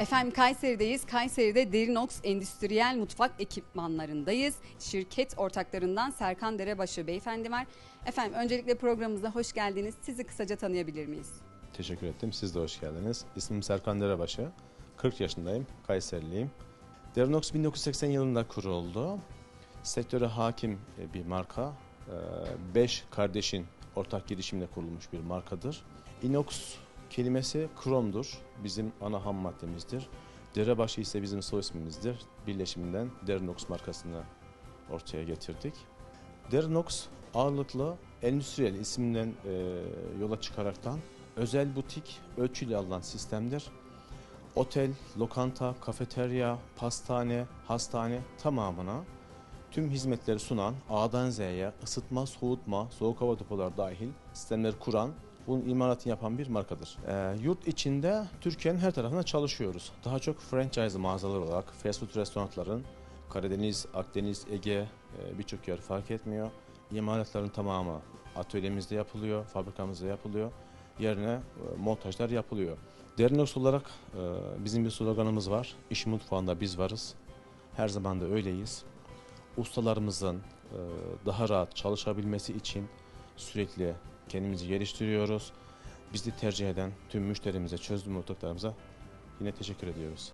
Efendim Kayseri'deyiz. Kayseri'de Derinox Endüstriyel Mutfak Ekipmanlarındayız. Şirket ortaklarından Serkan Derebaşı beyefendi var. Efendim öncelikle programımıza hoş geldiniz. Sizi kısaca tanıyabilir miyiz? Teşekkür ettim. Siz de hoş geldiniz. İsmim Serkan Derebaşı. 40 yaşındayım. Kayseriliyim. Derinox 1980 yılında kuruldu. Sektöre hakim e, bir marka. 5 kardeşin ortak girişimle kurulmuş bir markadır. Inox kelimesi kromdur. Bizim ana ham maddemizdir. Derebaşı ise bizim soy ismimizdir. Birleşiminden Derinox markasını ortaya getirdik. Derinox ağırlıklı endüstriyel isminden e, yola çıkaraktan özel butik ölçüyle alınan sistemdir. Otel, lokanta, kafeterya, pastane, hastane tamamına tüm hizmetleri sunan A'dan Z'ye ısıtma, soğutma, soğuk hava depoları dahil sistemleri kuran, bunun imalatını yapan bir markadır. Ee, yurt içinde Türkiye'nin her tarafında çalışıyoruz. Daha çok franchise mağazalar olarak fast food restoranların Karadeniz, Akdeniz, Ege e, birçok yer fark etmiyor. İmalatların tamamı atölyemizde yapılıyor, fabrikamızda yapılıyor. Yerine e, montajlar yapılıyor. Derinox olarak e, bizim bir sloganımız var. İş mutfağında biz varız. Her zaman da öyleyiz. Ustalarımızın e, daha rahat çalışabilmesi için sürekli kendimizi geliştiriyoruz. Bizi tercih eden tüm müşterimize, çözüm ortaklarımıza yine teşekkür ediyoruz.